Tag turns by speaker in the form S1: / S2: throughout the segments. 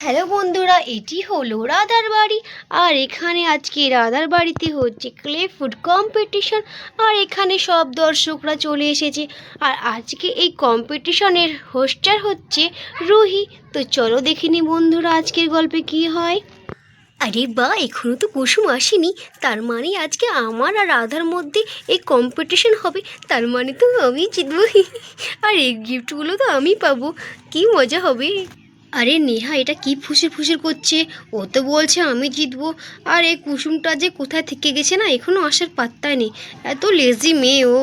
S1: Hello বন্ধুরা, এটি হলো রাধার বাড়ি। আর এখানে আজকে রাধার বাড়িতে হচ্ছে ক্লে ফুড কম্পিটিশন আর এখানে সব দর্শকরা চলে এসেছে। আর আজকে এই কম্পিটিশনের হোস্টার হচ্ছে রুহি। তো চলো দেখিনি বন্ধুরা আজকের গল্পে কি হয়। আরে বা এখনও তো কুসুম আসেনি। তার মানে আজকে আমার আর রাধার মধ্যে এই কম্পিটিশন হবে। তার মানে তো আমি জিতবো। আর এই গিফটগুলো তো আমি পাবো। কি মজা হবে। আরে নেহা, এটা কি ফুসির ফুসির করছে? ও তো বলছে আমি জিতবো। আর এই কুসুমটা যে কোথায় থেকে গেছে না এখনও আসার পাত্তা নেই। এত লেজি মেয়ে ও।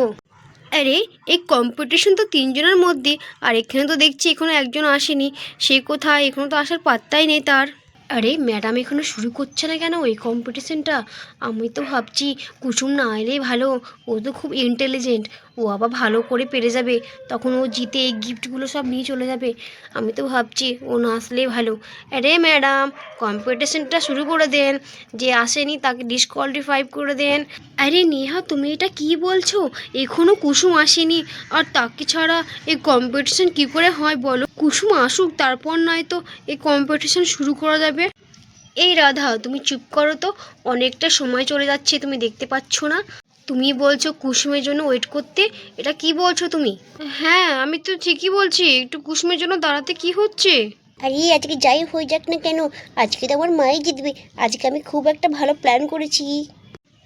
S1: আরে, এই কম্পিটিশন তো তিনজনের মধ্যে। আর এখানে তো দেখছি এখনও একজন আসেনি। সে কোথায়? এখনও তো আসার পাত্তাই নেই তার। আরে ম্যাডাম, এখনও শুরু করছে না কেন? এই কম্পিটিশনটা আমি তো ভাবছি কুসুম না এলেই ভালো। ও তো খুব ইন্টেলিজেন্ট ও আবার ভালো করে পেরে যাবে। তখন ও জিতে এই গিফটগুলো সব নিয়ে চলে যাবে। আমি তো ভাবছি ও না আসলেই ভালো। আরে ম্যাডাম কম্পিটিশনটা শুরু করে দেন। যে আসেনি তাকে ডিসকোয়ালিফাই করে দেন। আরে নেহা, তুমি এটা কি বলছো? এখনও কুসুম আসেনি। আর তাকে ছাড়া এই কম্পিটিশন কি করে হয় বলো? কুসুম আসুক, তারপর নয় তো এই কম্পিটিশন শুরু করা যাবে। এই রাধা তুমি চুপ করো তো। অনেকটা সময় চলে যাচ্ছে তুমি দেখতে পাচ্ছ না। তুমি বলছো কুসুমের জন্য ওয়েট করতে। এটা কি বলছো তুমি? হ্যাঁ আমি তো ঠিকই বলছি। একটু কুসুমের জন্য দাঁড়াতে কি হচ্ছে?
S2: আরে আজকে যাই হয়ে যাক না কেন। আজকে তো আমার মাই জিতবে। আজকে আমি খুব একটা ভালো প্ল্যান করেছি।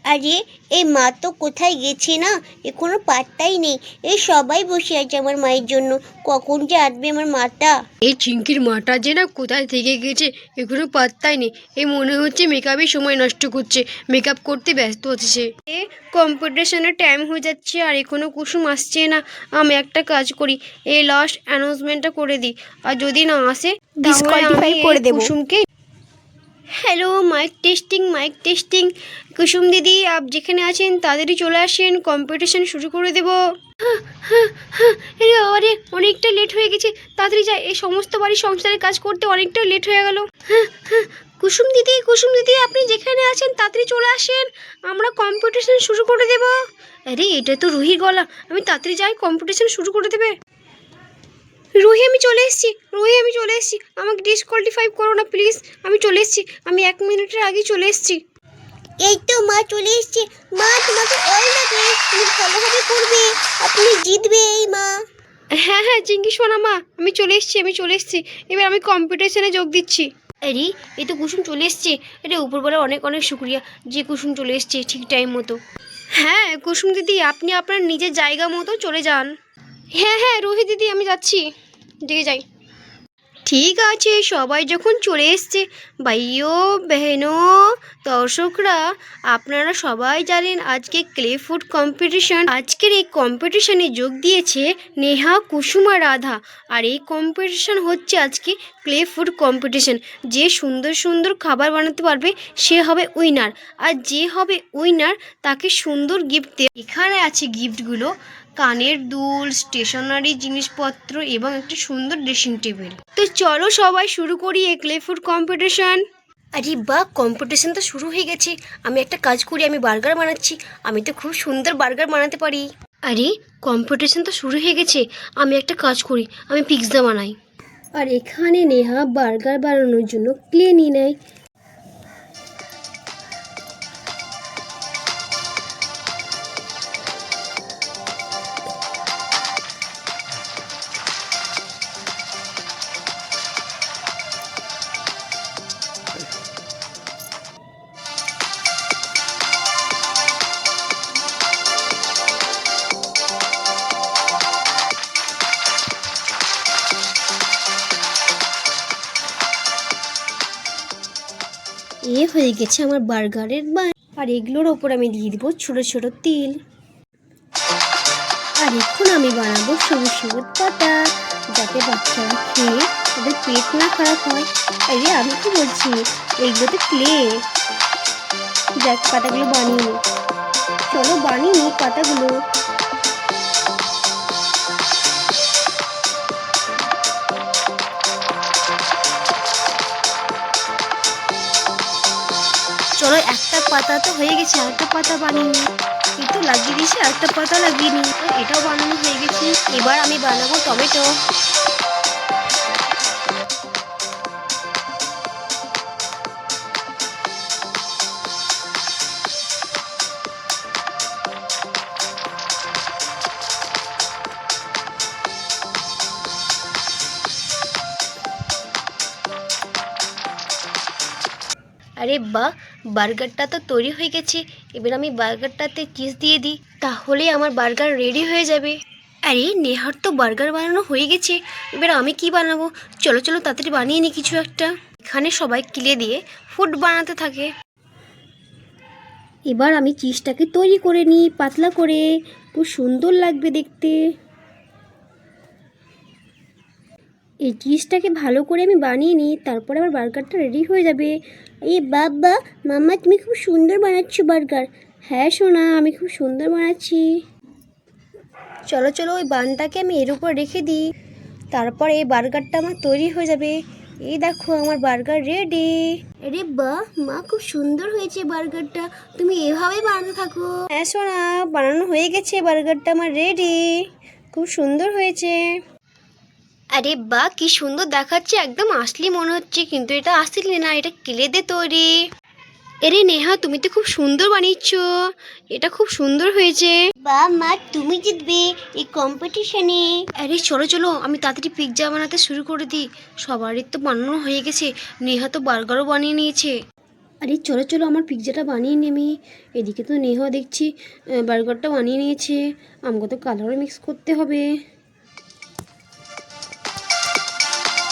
S2: আরে এই মা তো কোথায় গেছে না? এ কোনো পাত্তাই নেই। এই সবাই বসে আছে আমার মায়ের জন্য। কখন যে আসবে আমার মাটা?
S1: এই চিঙ্কির মাটা যে না কোথায় থেকে গেছে এখনও পাত্তাই নেই। এই মনে হচ্ছে মেকআপে সময় নষ্ট করছে। মেকআপ করতে ব্যস্ত হচ্ছে। সে এ কম্পিটিশনের টাইম হয়ে যাচ্ছে আর এখনও কুসুম আসছে না। আমি একটা কাজ করি। এই লাস্ট অ্যানাউন্সমেন্টটা করে দিই। আর যদি না আসে তাহলে আমি
S2: করে দেবো।
S1: কুসুমকে hello mike testing mike testing Kusum দিদি, আপ যেখানে আছেন তাদেরই চলে আসেন কম্পিটিশন শুরু করে দেবো। আরে অনেকটা লেট হয়ে গেছে। তাড়াতাড়ি যাই এই সমস্ত বাড়ির সংসারের কাজ করতে অনেকটা লেট হয়ে গেল। কুসুম দিদি কুসুম দিদি, আপনি যেখানে আছেন, তাড়াতাড়ি চলে আসেন। আমরা কম্পিটিশন শুরু করে দেব। আরে, এটা তো রুহির গলা। আমি তাড়াতাড়ি যাই কম্পিটিশন শুরু করে দেবে। রুহি আমি চলে এসেছি। রুহি আমি চলে এসেছি। আমাকে ডিসকোয়ালিফাই করো না প্লিজ আমি চলে এসেছি। আমি এক মিনিটের আগেই চলে এসেছি।
S2: এই তো মা চলে এসছে। মা তোমাকে অল বেস্ট তুমি ভালোভাবে করবে। আপনি জিতবে এই মা।
S1: হ্যাঁ হ্যাঁ জিঙ্কি শোনা মা। আমি চলে এসেছি আমি চলে এসেছি। এবার আমি কম্পিটিশনে যোগ দিচ্ছি। আরে এই তো কুসুম চলে এসছে। আরে উপরবেলা অনেক অনেক শুক্রিয়া যে কুসুম চলে এসছে ঠিক টাইম মতো। হ্যাঁ কুসুম দিদি আপনি আপনার নিজের জায়গা মতো চলে যান। হ্যাঁ হ্যাঁ রোহিত দিদি আমি যাচ্ছি। দিকে যাই। ঠিক আছে, সবাই যখন চলে এসছে, ভাইও বেহেনো দর্শকরা, আপনারা সবাই জানেন আজকে ক্লে ফুড কম্পিটিশন। আজকের এই কম্পিটিশনে যোগ দিয়েছে নেহা, কুসুমা, রাধা। আর এই কম্পিটিশন হচ্ছে আজকে ক্লে ফুড কম্পিটিশন। যে সুন্দর সুন্দর খাবার বানাতে পারবে, সে হবে উইনার। আর যে হবে উইনার, তাকে সুন্দর গিফট দেবে। এখানে আছে গিফটগুলো কানের দুল স্টেশনারি জিনিসপত্র এবং একটা সুন্দর ড্রেসিং টেবিল তো চলো সবাই শুরু করি এই ক্লে ফুড কম্পিটিশন। আরে বা কম্পিটিশন তো শুরু হয়ে গেছে। আমি একটা কাজ করি আমি বার্গার বানাচ্ছি। আমি তো খুব সুন্দর বার্গার বানাতে পারি। আরে কম্পিটিশন তো শুরু হয়ে গেছে। আমি একটা কাজ করি আমি পিৎজা বানাই। আর এখানে নেহা বার্গার বানানোর জন্য ক্লে নিয়ে নেয়। এ হয়ে গেছে আমার বার্গারের বা আর এগুলোর ওপর আমি দিয়ে দিব ছোট ছোট তিল। আর এখন আমি বানাবো সবুজ সবুজ পাতা, যাতে বাচ্চারা খেয়ে তাদের পেট না খারাপ হয়। আরে আমি কি বলছি এগুলো তো ক্লে যাক, পাতাগুলো বানিয়ে নিই চলো বানিয়ে নিই পাতাগুলো। পাতা তো হয়ে গেছে আরেকটা পাতা বানিয়ে নিই কিন্তু লাগিয়ে দিয়েছি আরেকটা পাতা লাগিয়ে নিই। তো এটাও বানানো হয়ে গেছে, এবার আমি বানাবো টমেটো। আরে বা বার্গারটা তো তৈরি হয়ে গেছে। এবার আমি বার্গারটাতে চিজ দিয়ে দিই তাহলে আমার বার্গার রেডি হয়ে যাবে। আরে, নেহার তো বার্গার বানানো হয়ে গেছে। এবার আমি কি বানাবো? চলো চলো, তাড়াতাড়ি বানিয়ে নিই কিছু একটা। এখানে সবাই কিলে দিয়ে ফুড বানাতে থাকে। এবার আমি চিজটাকে তৈরি করে নিই, পাতলা করে। খুব সুন্দর লাগবে দেখতে। এই চিজটাকে ভালো করে আমি বানিয়ে নিই, তারপরে আমার বার্গারটা রেডি হয়ে যাবে।
S2: এই বাবা, মামা, তুমি খুব সুন্দর বানাচ্ছ বার্গার।
S1: হ্যাঁ সোনা, আমি খুব সুন্দর বানাচ্ছি। চলো চলো, ওই বানটাকে আমি এর উপর রেখে দিই। তারপরে এই বার্গারটা আমার তৈরি হয়ে যাবে। এই দেখো, আমার বার্গার রেডি
S2: আরে বা, মা, খুব সুন্দর হয়েছে বার্গারটা। তুমি এভাবেই বানাতে থাকো।
S1: হ্যাঁ সোনা, বানানো হয়ে গেছে, বার্গারটা আমার রেডি খুব সুন্দর হয়েছে। আরে বাহ কি সুন্দর দেখাচ্ছে একদম আসলি মনে হচ্ছে কিন্তু এটা আসলি না এটা কিলেদে তৈরি। এরে নেহা তুমি তো খুব সুন্দর বানিয়েছ এটা খুব সুন্দর হয়েছে।
S2: বা মা তুমি জিতবে এই কম্পিটিশনে
S1: আরে চলো চলো আমি তাড়াতাড়ি পিৎজা বানাতে শুরু করে দিই। সবারই তো বানানো হয়ে গেছে নেহা তো বার্গারও বানিয়ে নিয়েছে। আরে চলো চলো আমার পিৎজাটা বানিয়ে নিই আমি। এদিকে তো নেহা দেখছি বার্গারটা বানিয়ে নিয়েছে। আমাকে তো কালারও মিক্স করতে হবে।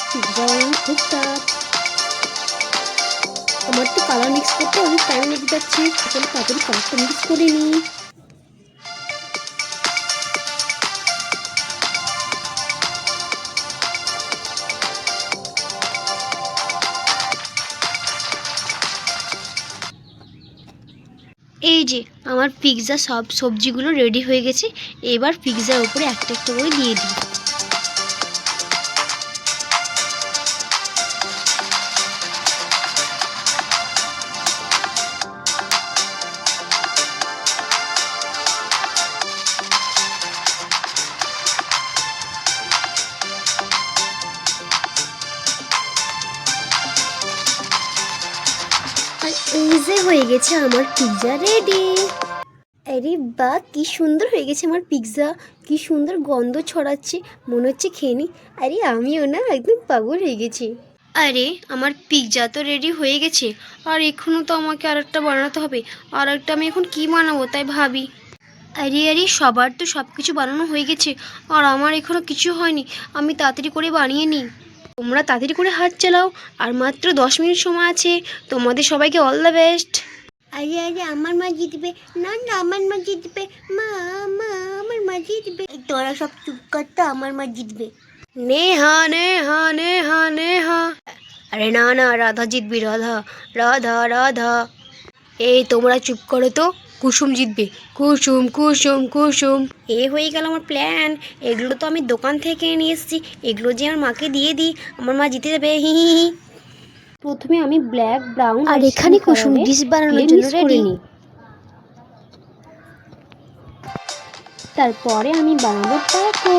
S1: খুব টাফ আমার তো কালার মিক্স করতে অনেক টাইম লেগে যাচ্ছে চলো তাড়াতাড়ি কালারটা মিক্স করে নিই এই যে, আমার পিৎজা সব সবজিগুলো রেডি হয়ে গেছে। এবার পিৎজার উপরে একটা একটা করে দিয়ে দিই। হয়ে গেছে আমার পিৎজা রেডি আরে বা কি সুন্দর হয়ে গেছে আমার পিৎজা কি সুন্দর গন্ধ ছড়াচ্ছে, মনে হচ্ছে খেয়ে নি। আরে আমিও না, একদম পাগল হয়ে গেছি। আরে, আমার পিৎজা তো রেডি হয়ে গেছে। আর এখনও তো আমাকে আর একটা বানাতে হবে। আর একটা আমি এখন কি বানাবো তাই ভাবি। আরে আরে, সবার তো সব কিছু বানানো হয়ে গেছে। আর আমার এখনও কিছু হয়নি। আমি তাড়াতাড়ি করে বানিয়ে নিই। তোমরা তাড়াতাড়ি করে হাত চালাও। আর মাত্র দশ মিনিট সময় আছে। তোমাদের সবাইকে অল দ্য বেস্ট
S2: আরে আরে আমার মা জিতবে। না না আমার মা জিতবে। মা মা আমার মা জিতবে। তোরা সব চুপ কর তো আমার মা জিতবে।
S1: নেহা নেহা নেহা নেহা। আরে না না রাধা জিতবি রাধা রাধা রাধা। এই তোমরা চুপ করো তো। কুসুম জিতবে। কুসুম কুসুম কুসুম। এ হয়ে গেল আমার প্ল্যান এগুলো তো আমি দোকান থেকে নিয়ে এসেছি। এগুলো যে আমার মাকে দিয়ে দিই। আমার মা জিতে যাবে। হি হি হি। প্রথমে আমি ব্ল্যাক ব্রাউন
S2: আর এখানে কুসুম ডিশ বানানোর জন্য ready।
S1: তারপরে আমি বানাবো টাকো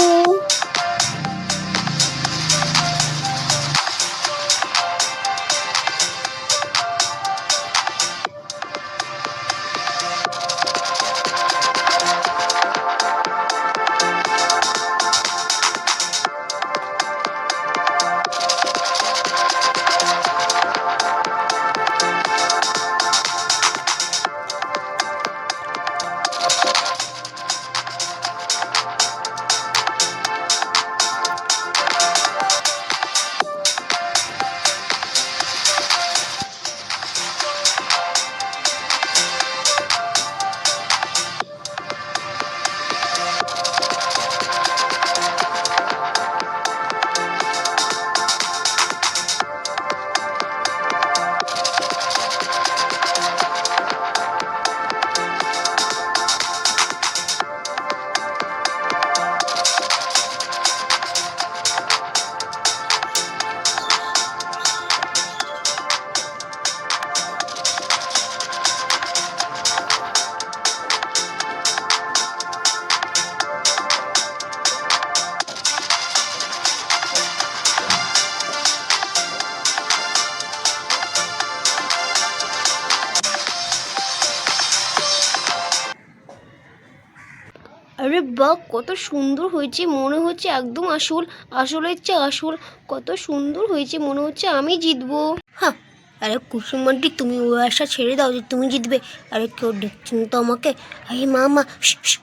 S1: বাহ, কত সুন্দর হয়েছে, মনে হচ্ছে একদম আসল, আসলের চেয়ে আসল। কত সুন্দর হয়েছে, মনে হচ্ছে আমি জিতবো। হ্যাঁ আরে কুসুম আন্টি, তুমি ওই আশা ছেড়ে দাও যে তুমি জিতবে। আরে কেউ দেখছেন তো আমাকে। আরে মা মা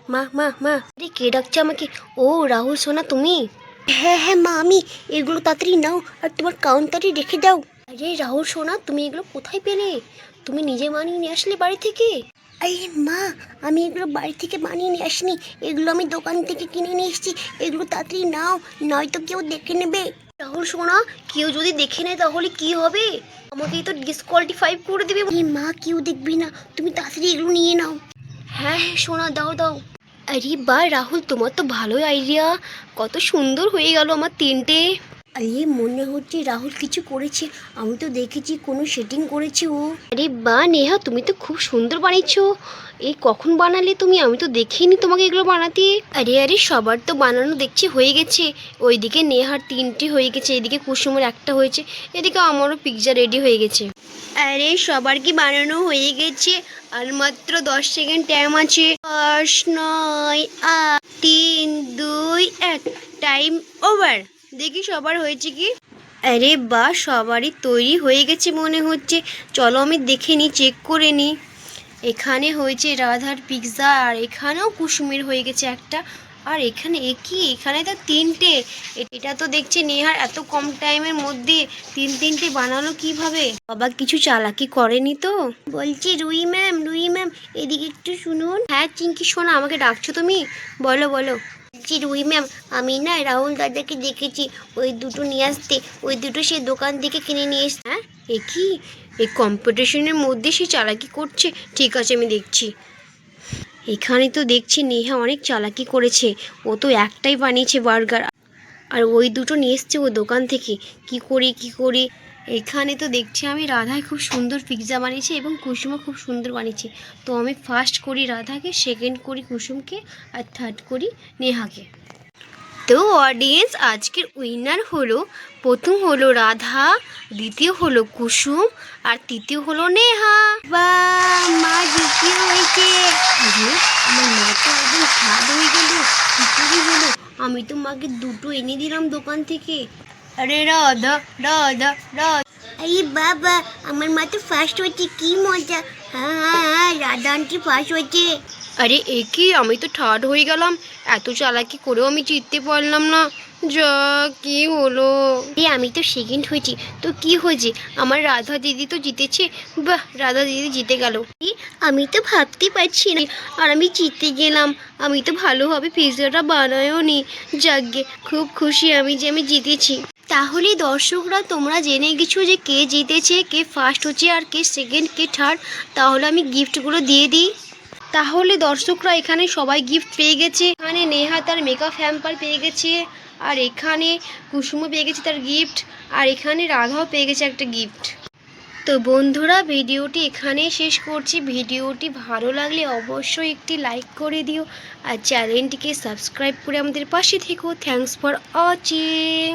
S1: মা মা মা। আরে কে ডাকছে আমাকে? ও, রাহুল সোনা, তুমি? হ্যাঁ হ্যাঁ মা, আমি। এগুলো তাড়াতাড়ি নাও আর তোমার কাউন্টারে রেখে দাও। আরে রাহুল সোনা, তুমি এগুলো কোথায় পেলে? তুমি নিজে মানিয়ে নিয়ে আসলে বাড়ি থেকে? আরে মা, আমি এগুলো বাড়ি থেকে বানিয়ে নিয়ে আসিনি। এগুলো আমি দোকান থেকে কিনে নিয়ে এসেছি। এগুলো তাড়াতাড়ি নাও, নয়তো কেউ দেখে নেবে। রাহুল শোনা, কেউ যদি দেখে নেয় তাহলে কি হবে? আমাকেই তো ডিসকোয়ালিফাই করে দেবে। এই মা, কেউ দেখবি না। তুমি তাড়াতাড়ি এগুলো নিয়ে নাও। হ্যাঁ হ্যাঁ শোনা, দাও দাও। আরে বা, রাহুল, তোমার তো ভালোই আইডিয়া কত সুন্দর হয়ে গেল আমার তিনটে। আরে মনে হচ্ছে রাহুল কিছু করেছে। আমি তো দেখেছি কোনো সেটিং করেছে ও। আরে বা নেহা তুমি তো খুব সুন্দর বানিয়েছো এই কখন বানালে তুমি? আমি তো দেখিনি তোমাকে এগুলো বানাতে। আরে আরে সবার তো বানানো দেখছি হয়ে গেছে। ওইদিকে নেহার তিনটে হয়ে গেছে এদিকে কুসুমের একটা হয়েছে এদিকে আমারও পিৎজা রেডি হয়ে গেছে। আরে সবার কি বানানো হয়ে গেছে? আর মাত্র দশ সেকেন্ড টাইম আছে। দশ নয় আট তিন দুই এক টাইম ওভার দেখি সবার হয়েছে কি? আরে বা, সবারই তৈরি হয়ে গেছে মনে হচ্ছে। চলো আমি দেখে নিই চেক করে নিই এখানে হয়েছে রাধার পিৎজা আর এখানেও কুসুমের হয়ে গেছে একটা। আর এখানে এ কি? এখানে তো তিনটে। এটা তো দেখছি নেহার এত কম টাইমের মধ্যে তিন তিনটে বানালো কীভাবে? বাবা, কিছু চালাকি করেনি তো? বলছি, রুই ম্যাম রুই ম্যাম এদিকে একটু শুনুন। হ্যাঁ চিঙ্কি শোনা, আমাকে ডাকছো তুমি? বলো বলো। বলছি রুই ম্যাম? আমি না রাহুল দাদাকে দেখেছি। ওই দুটো নিয়ে আসতে। ওই দুটো সে দোকান থেকে কিনে নিয়ে এসছে হ্যাঁ? এ কি? এই কম্পিটিশনের মধ্যে সে চালাকি করছে। ঠিক আছে, আমি দেখছি। এখানে তো দেখছি নেহা অনেক চালাকি করেছে। ও তো একটাই বানিয়েছে বার্গার। আর ওই দুটো নিয়ে এসছে ও দোকান থেকে। কি করি কি করি? এখানে তো দেখছি আমি রাধায় খুব সুন্দর পিৎজা বানিয়েছি এবং কুসুমও খুব সুন্দর বানিয়েছি। তো আমি ফার্স্ট করি রাধাকে সেকেন্ড করি কুসুমকে, আর থার্ড করি নেহাকে। তো অডিয়েন্স আজকের উইনার হলো, প্রথম হলো রাধা, দ্বিতীয় হলো কুসুম, আর তৃতীয় হলো নেহা। বা, মা দ্বিতীয় হয়েছে। আমার মা তো একদম স্বাদ হয়ে গেল হলো? আমি তো মাকে দুটো এনে দিলাম দোকান থেকে। আরে রাধা রাধা রাধা। এই বাবা আমার মা তো ফার্স্ট হয়েছে কি মজা। হ্যাঁ হ্যাঁ হ্যাঁ রাধা আন্টি ফার্স্ট হয়েছে আরে এ কি আমি তো থার্ড হয়ে গেলাম। এত চালাকি করেও আমি জিততে পারলাম না। যা কি হলো? এ আমি তো সেকেন্ড হয়েছি। তো কি হয়েছে? আমার রাধা দিদি তো জিতেছে। বাহ রাধা দিদি জিতে গেল। আমি তো ভাবতে পারছি না। আর আমি জিতে গেলাম। আমি তো ভালোভাবে পিৎজাটা বানায়ও নি যাকগে খুব খুশি আমি যে আমি জিতেছি। তাহলে দর্শকরা, তোমরা জেনে গেছো যে কে জিতেছে, কে ফার্স্ট হচ্ছে আর কে সেকেন্ড কে থার্ড তাহলে আমি গিফটগুলো দিয়ে দিই। তাহলে দর্শকরা, এখানে সবাই গিফট পেয়ে গেছে। এখানে নেহা তার মেকআপ হ্যাম্পার পেয়ে গেছে, আর এখানে কুসুমও পেয়ে গেছে তার গিফট আর এখানে রাধাও পেয়ে গেছে একটা গিফট তো বন্ধুরা, ভিডিওটি এখানে শেষ করছি। ভিডিওটি ভালো লাগলে অবশ্যই একটি লাইক করে দিও, আর চ্যানেলটিকে সাবস্ক্রাইব করে আমাদের পাশে থেকো। Thanks for watching